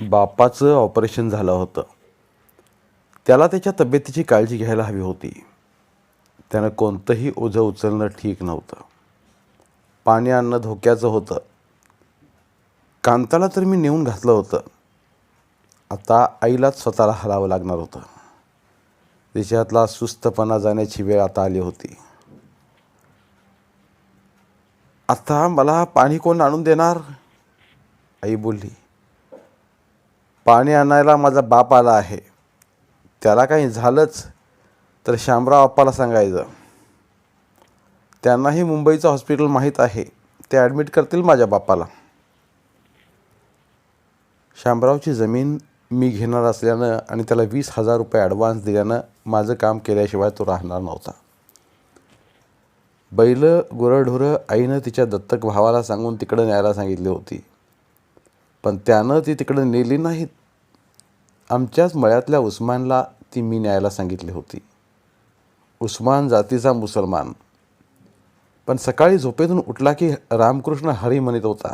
बापाचं ऑपरेशन झालं होतं. त्याला त्याच्या तब्येतीची काळजी घ्यायला हवी होती. त्यानं कोणतंही ओझं उचलणं ठीक नव्हतं. पाणी आणणं धोक्याचं होतं. कांताला तर मी नेऊन घातलं होतं. आता आईलाच स्वतःला हलावं लागणार होतं. तिच्यातला सुस्तपणा जाण्याची वेळ आता आली होती. आता मला पाणी कोण आणून देणार? आई बोलली पाणी आणायला माझा बाप आला आहे. त्याला काही झालंच तर श्यामराव आप्पाला सांगायचं. त्यांनाही मुंबईचं हॉस्पिटल माहीत आहे. ते ॲडमिट करतील माझ्या बापाला श्यामरावची जमीन मी घेणार असल्यानं आणि त्याला वीस हजार रुपये ॲडव्हान्स दिल्यानं माझं काम केल्याशिवाय तो राहणार नव्हता. बैल गुरंढोरं आईनं तिच्या दत्तक भावाला सांगून तिकडं न्यायला सांगितली होती. पण त्यानं ती तिकडं नेली नाहीत. आमच्याच मळ्यातल्या उस्मानला ती मी न्यायला सांगितली होती. उस्मान जातीचा मुसलमान. पण सकाळी झोपेतून उठला की रामकृष्ण हरी म्हणत होता.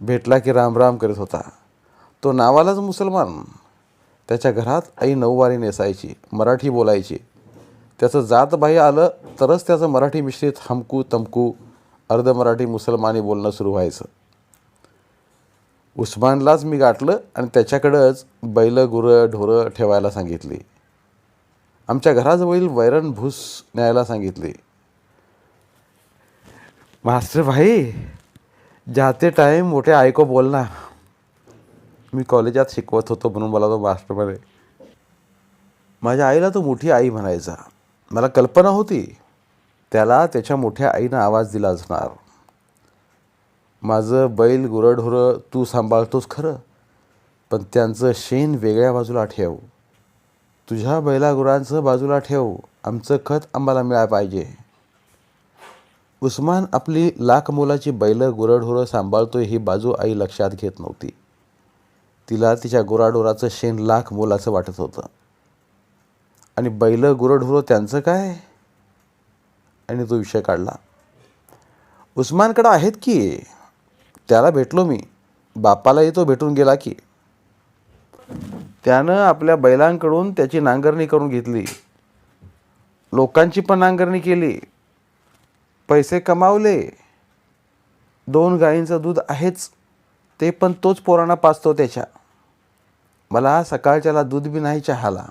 भेटला की रामराम करीत करत होता. तो नावालाच मुसलमान. त्याच्या घरात आई नऊवारी नेसायची मराठी बोलायची. त्याचं जातबाह्य आलं तरच त्याचं मराठी मिश्रित हमकू तमकू अर्ध मराठी मुसलमानी बोलणं सुरू व्हायचं. उस्मानलाच मी गाठलं आणि त्याच्याकडंच बैल गुरं ढोरं ठेवायला सांगितली. आमच्या घराजवळील वैरण भूस न्यायला सांगितली. मास्टर भाई जाते टाईम मोठे ऐको बोल ना मी कॉलेजात शिकवत होतो म्हणून मला तो मास्टर म्हणे. माझ्या आईला तो मोठी आई म्हणायचा. मला कल्पना होती. त्याला त्याच्या मोठ्या आईनं आवाज दिला असणार. माझं बैल गुरंढोरं तू सांभाळतोस खरं पण त्यांचं शेण वेगळ्या बाजूला ठेव. तुझ्या बैलागुरांचं बाजूला ठेव. आमचं खत आम्हाला मिळाय पाहिजे. उस्मान आपली लाख मोलाची बैल गुरंढोरं सांभाळतोय ही बाजू आई लक्षात घेत नव्हती. तिला तिच्या गुराढोराचं शेण लाख मोलाचं वाटत होतं. आणि बैलं गुरंढोरं त्यांचं काय? आणि तो विषय काढला. उस्मानकडं आहेत की? त्याला भेटलो मी. बापालाही तो भेटून गेला की. त्यानं आपल्या बैलांकडून त्याची नांगरणी करून घेतली. लोकांची पण नांगरणी केली. पैसे कमावले. दोन गायींचं दूध आहेच. ते पण तोच पोरांना पाचतो त्याच्या. मला सकाळच्याला दूध बी नाही चहाला.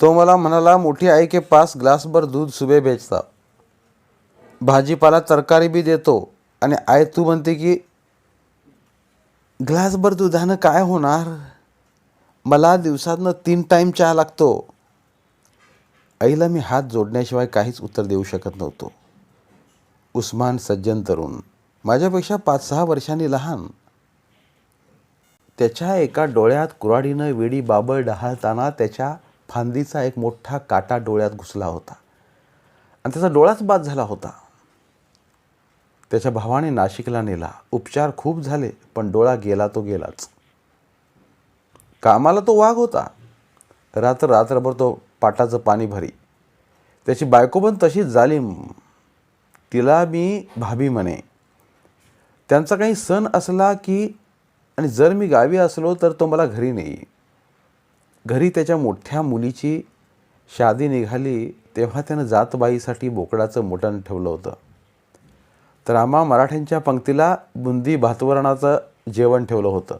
तो मला म्हणाला मोठी आई के पास ग्लासभर दूध सुबे बेचता. भाजीपाला तरकारी बी देतो. आणि आय तू म्हणते की ग्लासभर दुधानं काय होणार? मला दिवसातनं तीन टाईम चहा लागतो. आईला मी हात जोडण्याशिवाय काहीच उत्तर देऊ शकत नव्हतो. उस्मान सज्जन तरुण माझ्यापेक्षा पाच सहा वर्षांनी लहान. त्याच्या एका डोळ्यात कुऱ्हाडीनं वेडी बाबळ डहाळताना त्याच्या फांदीचा एक मोठा काटा डोळ्यात घुसला होता. आणि त्याचा डोळाच बाद झाला होता. त्याच्या भावाने नाशिकला नेला. उपचार खूप झाले पण डोळा गेला तो गेलाच. कामाला तो वाघ होता. रात्र रात्रभर तो पाटाचं पाणी भरी. त्याची बायको पण तशीच झाली. तिला मी भाभी म्हणे. त्यांचा काही सण असला की आणि जर मी गावी असलो तर तो मला घरी नाही घरी त्याच्या मोठ्या मुलीची शादी निघाली तेव्हा त्यानं जातबाईसाठी बोकडाचं मुटण ठेवलं होतं. तर आम्हा मराठ्यांच्या पंक्तीला बुंदी भातवरणाचं जेवण ठेवलं होतं.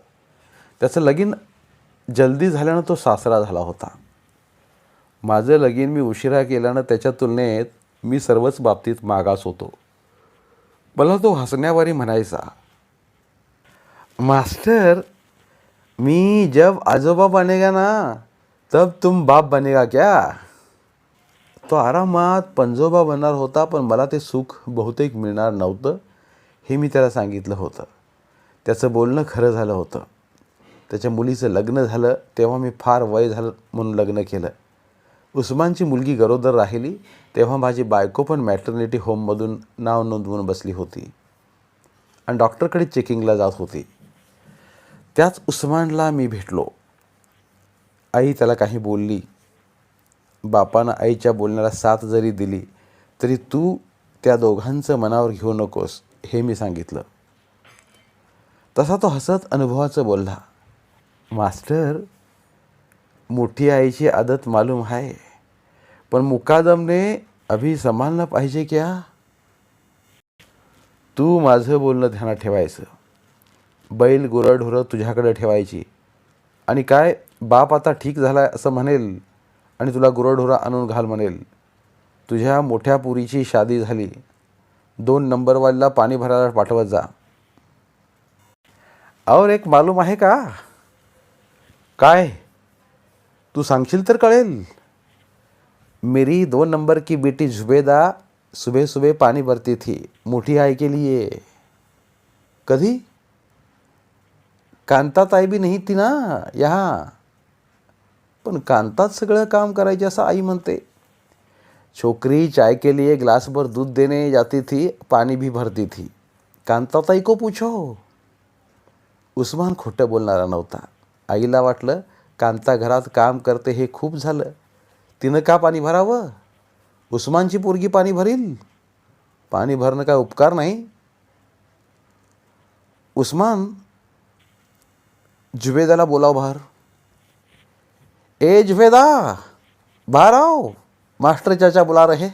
त्याचं लगीन जल्दी झाल्यानं तो सासरा झाला होता. माझं लगीन मी उशिरा केल्यानं त्याच्या तुलनेत मी सर्वच बाबतीत मागास होतो. मला तो हसण्यावारी म्हणायचा मास्टर मी जब आजोबा बनेगा ना तब तुम बाप बनेगा क्या? तो आरामात पंजोबा बनणार होता पण मला ते सुख बहुतेक मिळणार नव्हतं हे मी त्याला सांगितलं होतं. त्याचं बोलणं खरं झालं होतं. त्याच्या मुलीचं लग्न झालं तेव्हा मी फार वय झालं म्हणून लग्न केलं. उस्मानची मुलगी गरोदर राहिली तेव्हा माझी बायको पण मॅटर्निटी होममधून नाव नोंदवून बसली होती. आणि डॉक्टरकडे चेकिंगला जात होती. त्याच उस्मानला मी भेटलो. आई त्याला काही बोलली. बापानं आईच्या बोलण्याला साथ जरी दिली तरी तू त्या दोघांचं मनावर घेऊ नकोस हे मी सांगितलं. तसा तो हसत अनुभवाचं बोलला मास्टर मोठी आईची आदत मालूम आहे पण मुकादमने अभि संभाळणं पाहिजे क्या? तू माझं बोलणं ध्यानात ठेवायचं. बैल गुरंढोरं तुझ्याकडे ठेवायची. आणि काय बाप आता ठीक झाला असं म्हणेल आणि तुला गुरढोरा आणून घाल म्हणेल. तुझ्या मोठ्या पुरीची शादी झाली. दोन नंबरवालीला पाणी भरायला पाठवत जा. और एक मालूम आहे का? काय? तू सांगशील तर कळेल. मेरी दो नंबर की बेटी जुबेदा सुबह सुबह पानी भरती थी. मोठी आई के लिए. कधी? कांताताई भी नाही ती ना यहाँ? पण कांतात सगळं काम करायचे असं आई म्हणते. छोकरी चाय के लिए ग्लासभर दूध देने जाती थी पाणी भी भरती थी. कांताताई को पूछो. उस्मान खोटं बोलणारा नव्हता. आईला वाटलं कांता घरात काम करते हे खूप झालं. तिनं का पाणी भरावं? उस्मानची पोरगी पाणी भरील? पाणी भरणं काय उपकार नाही? उस्मान जुबेदाला बोलाव बाहेर. ए जुबेदा बाहेर आओ. मास्टर चाचा बोला रहे.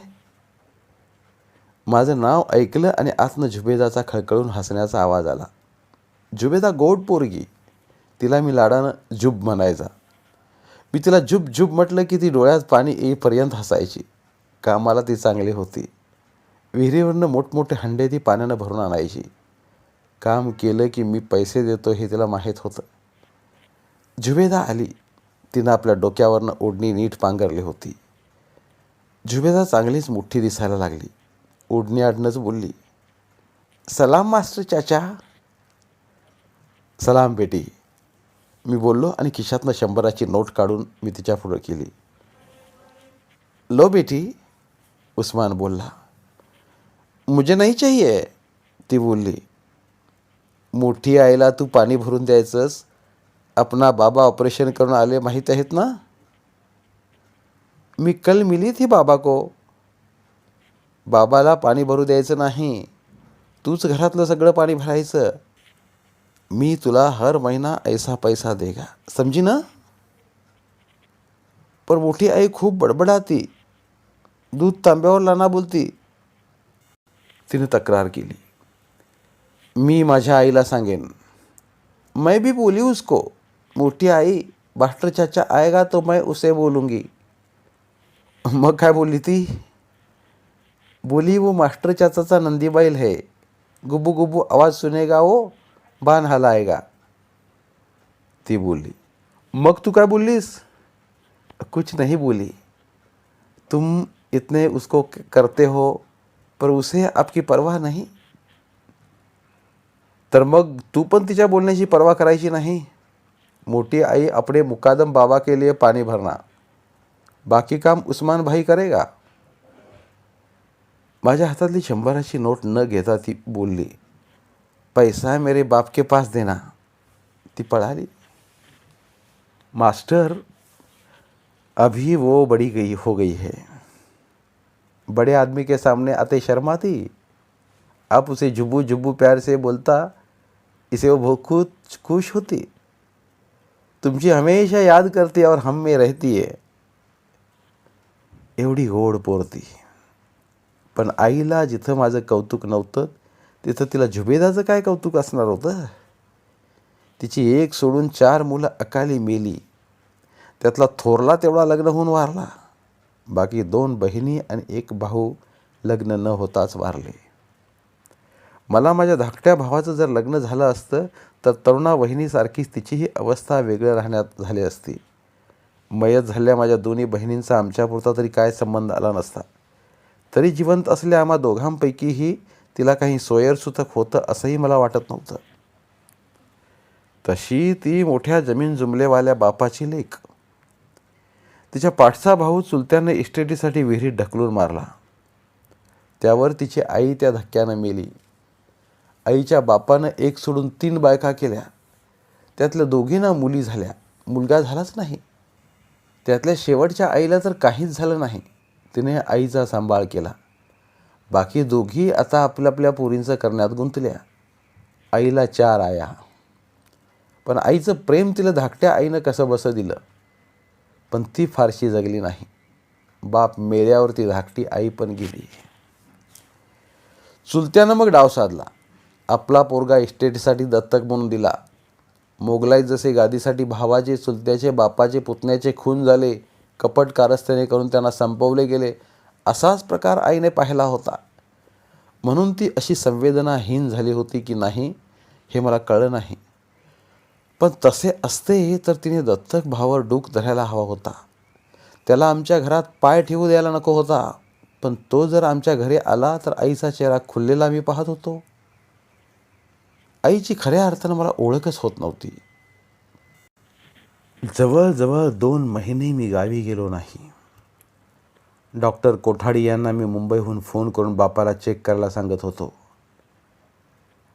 माझं नाव ऐकलं आणि आतनं झुबेदाचा खळखळून हसण्याचा आवाज आला. जुबेदा गोड पोरगी. तिला मी लाडानं जुब म्हणायचा. मी तिला जुब जुब म्हटलं की ती डोळ्यात पाणी येईपर्यंत हसायची. कामाला ती चांगली होती. विहिरीवरनं मोठमोठे हंडे ती पाण्यानं भरून आणायची. काम केलं की मी पैसे देतो हे तिला माहीत होतं. जुबेदा आली. तिनं आपल्या डोक्यावरनं ओढणी नीट पांघरली होती. झुबेदा चांगलीच मोठी दिसायला लागली. ओढणी आडनंच बोलली सलाम मास्टर चाचा. सलाम बेटी. मी बोललो आणि खिशातनं शंभराची नोट काढून मी तिच्या पुढं केली. लो बेटी उस्मान बोलला. मुझे नाही चाहिए ती बोलली. मोठी आईला तू पाणी भरून द्यायचंस अपना बाबा ऑपरेशन करून आले माहीत आहेत ना? मी कल मिली थी बाबा को. बाबाला पाणी भरू द्यायचं नाही. तूच घरातलं सगळं पाणी भरायचं. मी तुला हर महिना ऐसा पैसा देगा. समजी ना? पण मोठी आई खूप बडबडाती. दूध तांब्यावर लाना बोलती. तिने तक्रार केली. मी माझ्या आईला सांगेन. मैं भी बोली उसको. मोठी आई मास्टर चाचा आएगा तो मैं उसे बोलूँगी. मग काय बोलली ती? बोली वो मास्टर चाचाचा नंदीबाईल है. गुब्बू गुब्बू आवाज़ सुनेगा वो बाण हलायगा ती बोली मग तू काय बोललीस? कुछ नहीं बोली. तुम इतने उसको करते हो पर उसे आपकी परवाह नहीं? तर मग तू पण तिच्या बोलण्याची परवा करायची नाही? मोटी आई अपने मुकादम बाबा के लिए पानी भरना। बाकी काम उस्मान भाई करेगा। माझ्या हातातली शंभराची नोट न घेता ती बोलली, पैसा मेरे बाप के पास देना. ती पळाली. मास्टर, अभी वो बड़ी गई, हो गई है। बड़े आदमी के सामने आते शर्मा थी आप उसे जुबू जुबू प्यार से बोलता, इसे वो बहुत खुश होती। तुमची हमेशा याद करती और हम में रहती आहे एवढी गोड पोरती। पण आईला जिथं माझं कौतुक नव्हतं तिथं तिला झुबेदाचं काय कौतुक असणार होतं? तिची एक सोडून चार मुलं अकाली मेली. त्यातला थोरला तेवढा लग्न होऊन वारला. बाकी दोन बहिणी आणि एक भाऊ लग्न न होताच वारले. मला माझ्या धाकट्या भावाचं जर लग्न झालं असतं तर तरुणा वहिनीसारखीच तिचीही अवस्था वेगळ्या राहण्यात झाली असती. मयत झालेल्या माझ्या दोन्ही बहिणींचा आमच्यापुरता तरी काय संबंध आला नसता. तरी जिवंत असल्या आम्हा दोघांपैकीही तिला काही सोयरसुतक होतं असंही मला वाटत नव्हतं. तशी ती मोठ्या जमीन जुमलेवाल्या बापाची लेख तिच्या पाठचा भाऊ चुलत्यानं इस्टेटीसाठी विहिरीत ढकलून मारला. त्यावर तिची आई त्या धक्क्यानं मेली. आईच्या बापानं एक सोडून तीन बायका केल्या. त्यातल्या दोघींना मुली झाल्या. मुलगा झालाच नाही. त्यातल्या शेवटच्या आईला तर काहीच झालं नाही. तिने आईचा सांभाळ केला. बाकी दोघी आता आपल्या आपल्या पोरींचं करण्यात गुंतल्या. आईला चार आया. पण आईचं प्रेम तिला धाकट्या आईनं कसं बसं दिलं? पण ती फारशी जगली नाही. बाप मेल्यावर ती धाकटी आई पण गेली. चुलत्यानं मग डाव साधला. आपला पोरगा इस्टेटसाठी दत्तक म्हणून दिला. मोगलाई जसे गादीसाठी भावाचे चुलत्याचे बापाचे पुतण्याचे खून झाले कपट कारस्थाने करून त्यांना संपवले गेले असाच प्रकार आईने पाहिला होता. म्हणून ती अशी संवेदनाहीन झाली होती की नाही हे मला कळलं नाही. पण तसे असते तर तिने दत्तक भावावर डूक धरायला हवा होता. त्याला आमच्या घरात पाय ठेवू द्यायला नको होता. पण तो जर आमच्या घरी आला तर आईचा चेहरा खुललेला मी पाहत होतो. आईची खऱ्या अर्थानं मला ओळखच होत नव्हती. जवळजवळ दोन महिने मी गावी गेलो नाही. डॉक्टर कोठाडी यांना मी मुंबईहून फोन करून बापाला चेक करायला सांगत होतो.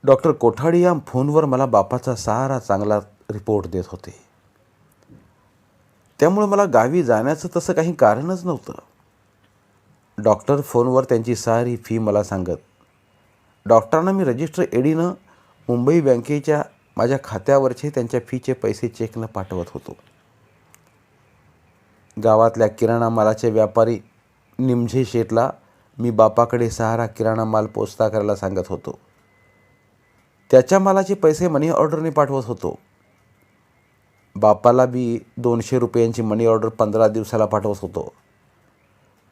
डॉक्टर कोठाडी या फोनवर मला बापाचा सारा चांगला रिपोर्ट देत होते. त्यामुळे मला गावी जाण्याचं तसं काही कारणच नव्हतं. डॉक्टर फोनवर त्यांची सारी फी मला सांगत. डॉक्टरांना मी रजिस्टर एडीनं मुंबई बँकेच्या माझ्या खात्यावरचे त्यांच्या फीचे पैसे चेकनं पाठवत होतो. गावातल्या किराणा मालाचे व्यापारी निमझे शेटला मी बापाकडे सहारा किराणा माल पोचता करायला सांगत होतो. त्याच्या मालाचे पैसे मनी ऑर्डरने पाठवत होतो. बापाला बी दोनशे रुपयांची मनी ऑर्डर पंधरा दिवसाला पाठवत होतो.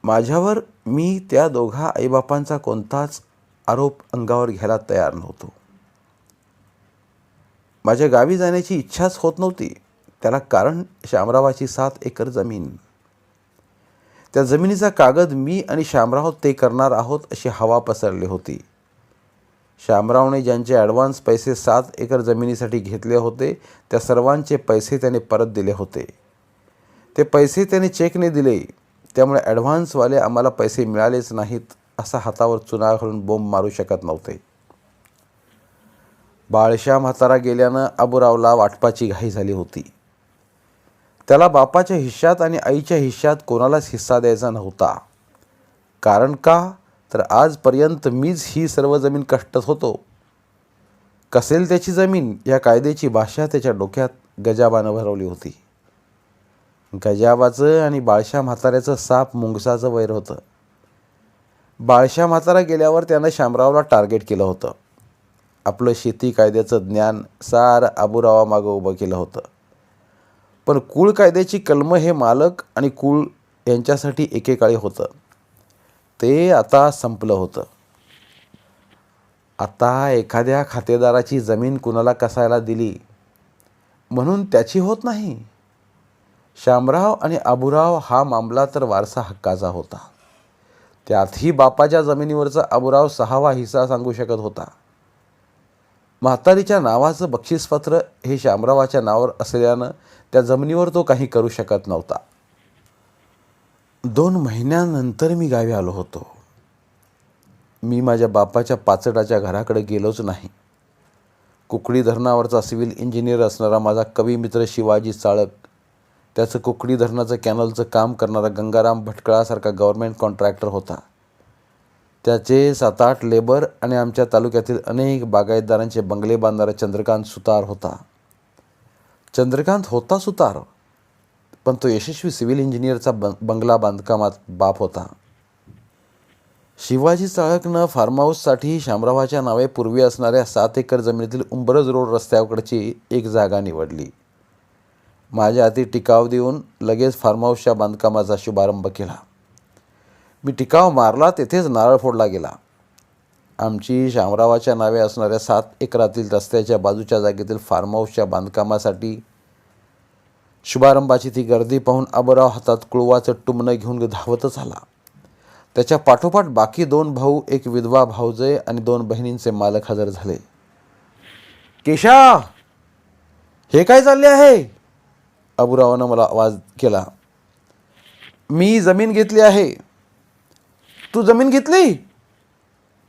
माझ्यावर मी त्या दोघा आईबापांचा कोणताच आरोप अंगावर घ्यायला तयार नव्हतो. माझ्या गावी जाण्याची इच्छाच होत नव्हती. त्याला कारण शामरावाची सात एकर जमीन. त्या जमिनीचा कागद मी आणि शामराव ते करणार आहोत अशी हवा पसरली होती. शामरावने ज्यांचे ॲडव्हान्स पैसे सात एकर जमिनीसाठी घेतले होते त्या सर्वांचे पैसे त्याने परत दिले होते. ते पैसे त्याने चेकने दिले. त्यामुळे ॲडव्हान्सवाले आम्हाला पैसे मिळालेच नाहीत असा हातावर चुना घालून बोंब मारू शकत नव्हते. बाळशा म्हातारा गेल्यानं आबुरावला वाटपाची घाई झाली होती. त्याला बापाच्या हिश्श्यात आणि आईच्या हिश्श्यात कोणालाच हिस्सा द्यायचा नव्हता. कारण का? तर आजपर्यंत मीच ही सर्व जमीन कष्टत होतो. कसेल त्याची जमीन? या कायद्याची भाषा त्याच्या डोक्यात गजाबानं भरवली होती. गजाबाचं आणि बाळशा म्हाताऱ्याचं साप मुंगसाचं वैर होतं. बाळशा म्हातारा गेल्यावर त्यानं शामरावला टार्गेट केलं होतं. आपलं शेती कायद्याचं ज्ञान सार आबुरावामागं उभं केलं होतं. पण कुळ कायद्याची कलम हे मालक आणि कुळ यांच्यासाठी एकेकाळी होतं. ते आता संपलं होतं. आता एखाद्या खातेदाराची जमीन कुणाला कसायला दिली? म्हणून त्याची होत नाही. श्यामराव आणि आबुराव हा मामला तर वारसा हक्काचा होता. त्यातही बापाच्या जमिनीवरचा आबुराव सहावा हिस्सा सांगू शकत होता. म्हातारीच्या नावाचं बक्षीसपत्र हे शामरावाच्या नावावर असल्यानं त्या जमिनीवर तो काही करू शकत नव्हता. दोन महिन्यानंतर मी गावी आलो होतो. मी माझ्या बापाच्या पाचडाच्या घराकडे गेलोच नाही. कुकडी धरणावरचा सिव्हिल इंजिनियर असणारा माझा कवी मित्र शिवाजी चाळक त्याचं कुकडी धरणाचं कॅनलचं काम करणारा गंगाराम भटकळासारखा गव्हर्मेंट कॉन्ट्रॅक्टर होता. त्याचे सात आठ लेबर आणि आमच्या तालुक्यातील अनेक बागायतदारांचे बंगले बांधणारा चंद्रकांत सुतार होता. चंद्रकांत होता सुतार पण तो यशस्वी सिव्हिल इंजिनियरचा बं बंगला बांधकामात बाप होता. शिवाजी चाळकनं फार्महाऊससाठी शामरावाच्या नावे पूर्वी असणाऱ्या सात एकर जमिनीतील उंबरज रोड रस्त्याकडची एक जागा निवडली. माझ्या हाती टिकाव देऊन लगेच फार्महाऊसच्या बांधकामाचा शुभारंभ केला. मी टिकाव मारला तेथेच नारळ फोडला गेला. आमची शामरावाच्या नावे असणाऱ्या सात एकरातील रस्त्याच्या बाजूच्या जागेतील फार्म हाऊसच्या बांधकामासाठी शुभारंभाची ती गर्दी पाहून आबराव हातात कुळवाचं टुमणं घेऊन धावतच आला. त्याच्या पाठोपाठ बाकी दोन भाऊ एक विधवा भाऊजय आणि दोन बहिणींचे मालक हजर झाले. केशा! हे काय चालले आहे? अबुरावानं मला आवाज केला. मी जमीन घेतली आहे. तू जमीन घेतली?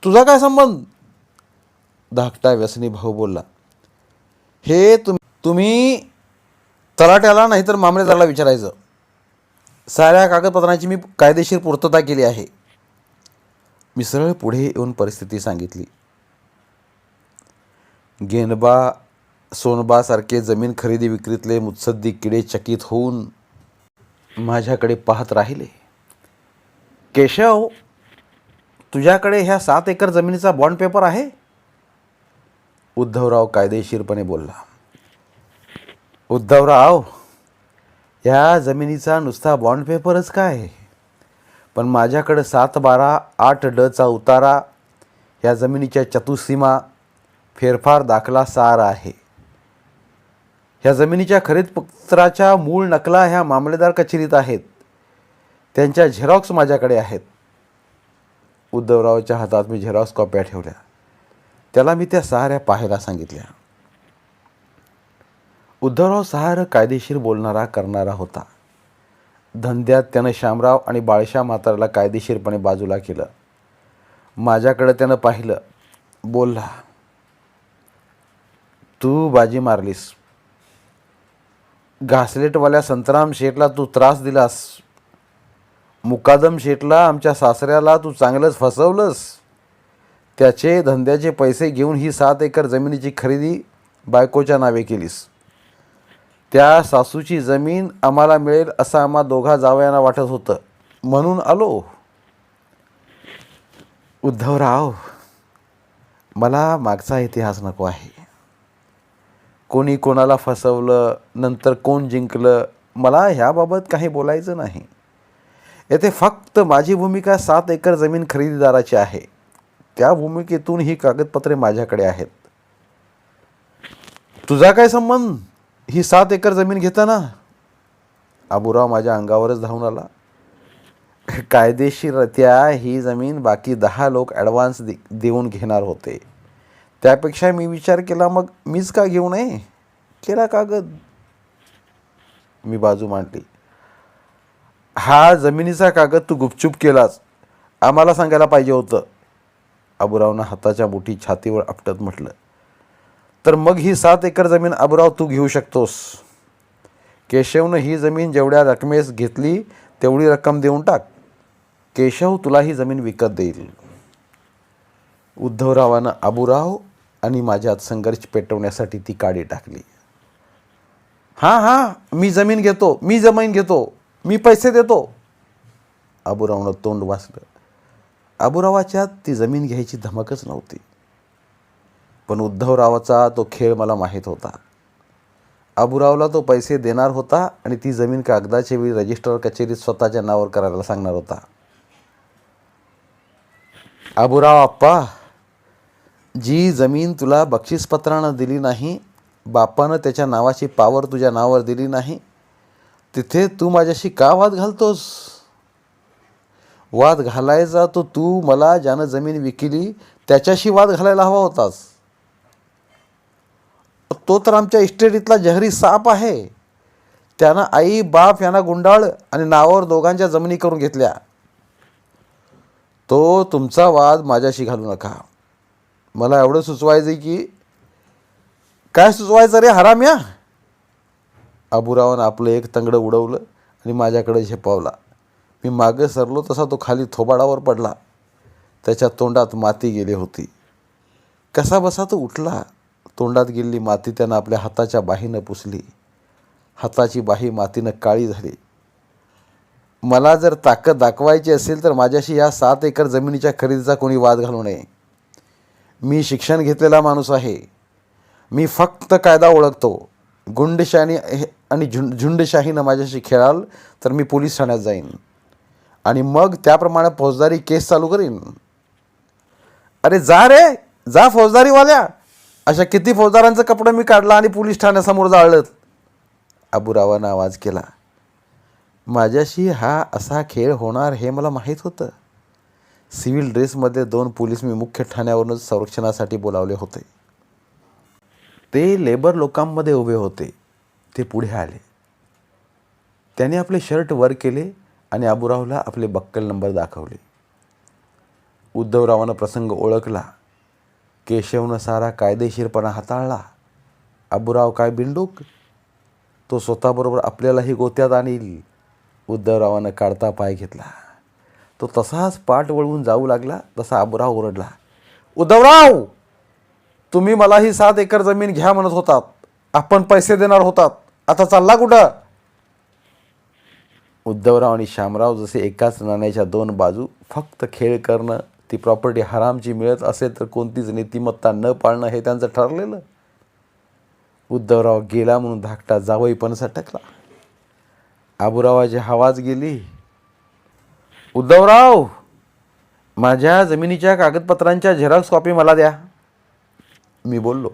तुझा काय संबंध? धाकटा व्यसनी भाऊ बोलला हे तुम तुम्ही तलाट्याला नाहीतर मामलेदाराला विचारायचं. साऱ्या कागदपत्रांची मी कायदेशीर पूर्तता केली आहे. मी सरळ पुढे येऊन परिस्थिती सांगितली. गेनबा सोनबासारखे जमीन खरेदी विक्रीतले मुत्सद्दी किडे चकित होऊन माझ्याकडे पाहत राहिले. केशव तुझ्याकडे ह्या सात एकर जमिनीचा बॉन्ड पेपर आहे? उद्धवराव कायदेशीरपणे बोलला. उद्धवराव या जमिनीचा नुसता बॉन्ड पेपरच काय? पण माझ्याकडं सात बारा आठ डचा उतारा या जमिनीच्या चतुसीमा फेरफार दाखला सार आहे. ह्या जमिनीच्या खरेदपत्राच्या मूळ नकला ह्या मामलेदार कचेरीत आहेत. त्यांच्या झेरॉक्स माझ्याकडे आहेत. उद्धवरावच्या हातात मी झेरॉक्स कॉप्या ठेवल्या. त्याला मी त्या सहाऱ्या पाहायला सांगितल्या. उद्धवराव सहार कायदेशीर बोलणारा करणारा होता. धंद्यात त्यानं श्यामराव आणि बाळशा म्हाताराला कायदेशीरपणे बाजूला केलं. माझ्याकडं त्यानं पाहिलं. बोलला तू बाजी मारलीस. घासलेटवाल्या संतराम शेठला तू त्रास दिलास. मुकादम शेठला आमच्या सासऱ्याला तू चांगलंच फसवलंस. त्याचे धंद्याचे पैसे घेऊन ही सात एकर जमिनीची खरेदी बायकोच्या नावे केलीस. त्या सासूची जमीन आम्हाला मिळेल असं आम्हा दोघा जावयांना वाटत होतं. म्हणून आलो. उद्धवराव मला मागचा इतिहास नको आहे. कोणी कोणाला फसवलं नंतर कोण जिंकलं मला ह्याबाबत काही बोलायचं नाही. येथे फक्त माझी भूमिका सात एकर जमीन खरेदीदाराची आहे. त्या भूमिकेतून ही कागदपत्रे माझ्याकडे आहेत. तुझा काय संबंध? ही सात एकर जमीन घेताना आबुराव माझ्या अंगावरच धावून आला. कायदेशीररित्या ही जमीन बाकी दहा लोक ॲडव्हान्स दे देऊन घेणार होते. त्यापेक्षा मी विचार केला मग मीच का घेऊ नये? केला कागद. मी बाजू मांडली. हा जमिनीचा कागद तू गुपचूप केलास. आम्हाला सांगायला पाहिजे होतं. आबुरावनं हाताच्या मोठी छातीवर आपटत म्हटलं. तर मग ही सात एकर जमीन आबुराव तू घेऊ शकतोस. केशवनं ही जमीन जेवढ्या रकमेस घेतली तेवढी रक्कम देऊन टाक. केशव तुला ही जमीन विकत देईल. उद्धवरावानं आबुराव आणि माझ्यात संघर्ष पेटवण्यासाठी ती काडी टाकली. हां हां मी जमीन घेतो मी जमीन घेतो. मी पैसे देतो. आबुरावनं तोंड वाचलं. आबुरावाच्यात ती जमीन घ्यायची धमकच नव्हती. पण उद्धवरावाचा तो खेळ मला माहीत होता. आबुरावला तो पैसे देणार होता आणि ती जमीन कागदाच्या वेळी रजिस्टर कचेरीत स्वतःच्या नावावर करायला सांगणार होता. आबुराव आप्पा जी जमीन तुला बक्षीसपत्रानं दिली नाही बापानं त्याच्या नावाची पावर तुझ्या नावावर दिली नाही तिथे तू माझ्याशी का वाद घालतोस? वाद घालायचा तो तू मला ज्यानं जमीन विकली त्याच्याशी वाद घालायला हवा होतास. तो तर आमच्या इस्टेटीतला जहरी साप आहे. त्यानं आई बाप यांना गुंडाळ आणि नावावर दोघांच्या जमिनी करून घेतल्या. तो तुमचा वाद माझ्याशी घालू नका. मला एवढं सुचवायचं की काय सुचवायचं रे हराम्या? अबुरावानं आपलं एक तंगडं उडवलं आणि माझ्याकडे झेपावला. मी मागे सरलो तसा तो खाली थोबाडावर पडला. त्याच्या तोंडात माती गेली होती. कसा बसा तो उठला? तोंडात गेलेली माती त्यानं आपल्या हाताच्या बाहीनं पुसली. हाताची बाही मातीनं काळी झाली. मला जर ताकद दाखवायची असेल तर माझ्याशी या सात एकर जमिनीच्या खरेदीचा कोणी वाद घालू नये. मी शिक्षण घेतलेला माणूस आहे. मी फक्त कायदा ओळखतो. गुंडशाही आणि झुंड झुंडशाहीनं माझ्याशी खेळाल तर मी पोलीस ठाण्यात जाईन. आणि मग त्याप्रमाणे फौजदारी केस चालू करीन. अरे जा रे! जा फौजदारीवाल्या! अशा किती फौजदारांचं कपडं मी काढला आणि पोलीस ठाण्यासमोर जाळलं. अबुरावानं आवाज केला. माझ्याशी हा असा खेळ होणार हे मला माहीत होतं. सिव्हिल ड्रेसमध्ये दोन पोलीस मी मुख्य ठाण्यावरूनच संरक्षणासाठी बोलावले होते. ते लेबर लोकांमध्ये उभे होते. ते पुढे आले. त्याने आपले शर्ट वर केले आणि आबूरावला आपले बक्कल नंबर दाखवले. उद्धवरावानं प्रसंग ओळखला. केशवनं सारा कायदेशीरपणा हाताळला. आबूराव काय बिंडूक तो स्वतःबरोबर आपल्यालाही गोत्यात आणील. उद्धवरावानं काढता पाय घेतला. तो तसाच पाठ वळवून जाऊ लागला तसा आबूराव ओरडला. उद्धवराव! तुम्ही मला ही सात एकर जमीन घ्या म्हणत होतात. आपण पैसे देणार होतात. आता चालला कुठं? उद्धवराव आणि शामराव जसे एकाच नाण्याच्या दोन बाजू फक्त खेळ करणं ती प्रॉपर्टी हरामची मिळत असेल तर कोणतीच नीतिमत्ता न पाळणं हे त्यांचं ठरलेलं? उद्धवराव गेला म्हणून धाकटा जावई पण सटकला आबुरावाची हवाच गेली. उद्धवराव माझ्या जमिनीच्या कागदपत्रांच्या झेरॉक्स कॉपी मला द्या. मी बोललो.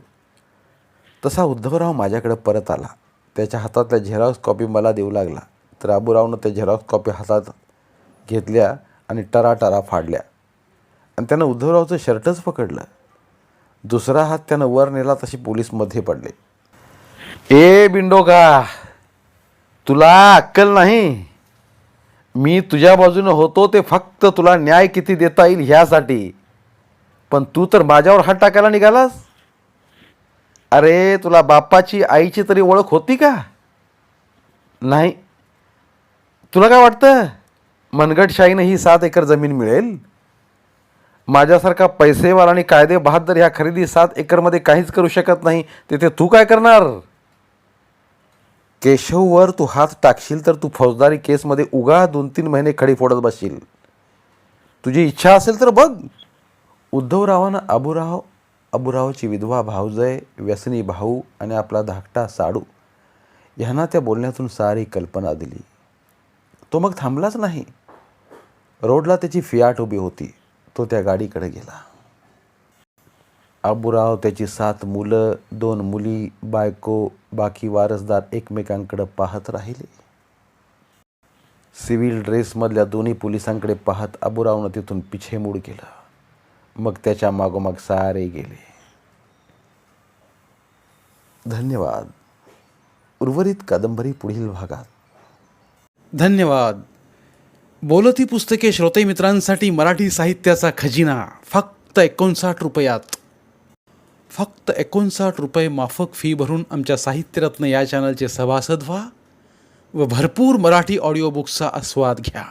तसा उद्धवराव माझ्याकडे परत आला. त्याच्या हातातल्या झेरॉक्स कॉपी मला देऊ लागला. तर आबूरावनं त्या झेरॉक्स कॉपी हातात घेतल्या आणि टराटरा फाडल्या. आणि त्यानं उद्धवरावचं शर्टच पकडलं. दुसरा हात त्यानं वर नेला तशी पोलीसमध्ये पडले. ए बिंडोका तुला अक्कल नाही? मी तुझ्या बाजूनं होतो ते फक्त तुला न्याय किती देता येईल ह्यासाठी. पण तू तर माझ्यावर हात टाकायला निघालास? अरे तुला बापाची आईची तरी ओळख होती का? नाही. तुला काय वाटतं? मनगटशाहीनं ही सात एकर जमीन मिळेल? माझ्यासारखा पैसेवाला आणि कायदे बहादर ह्या खरेदी सात एकरमध्ये काहीच करू शकत नाही. तिथे तू काय करणार? केशववर तू हात टाकशील तर तू फौजदारी केसमध्ये उगा दोन तीन महिने खडी फोडत बसशील. तुझी इच्छा असेल तर बघ. उद्धवरावानं अबुराव अबुरावची विधवा भाऊजय व्यसनी भाऊ आणि आपला धाकटा साडू ह्यांना त्या बोलण्यातून सारी कल्पना दिली. तो मग थांबलाच नाही. रोडला त्याची फियाट उभी होती. तो त्या गाडीकडे गेला. आबुराव त्याची सात मुलं दोन मुली बायको बाकी वारसदार एकमेकांकडे पाहत राहिले. सिव्हिल ड्रेसमधल्या दोन्ही पोलिसांकडे पाहत आबुरावनं तिथून पिछेमूड केलं. मग त्याच्या मागोमाग सारे गेले. धन्यवाद. उर्वरित कादंबरी पुढील भागात. धन्यवाद. बोलती पुस्तके श्रोते मित्रांसाठी मराठी साहित्याचा खजिना. फक्त एकोणसाठ रुपयात. फक्त एकोणसाठ रुपये माफक फी भरून आमच्या साहित्यरत्न या चॅनलचे सभासद व्हा व भरपूर मराठी ऑडिओ बुक्सचा आस्वाद घ्या.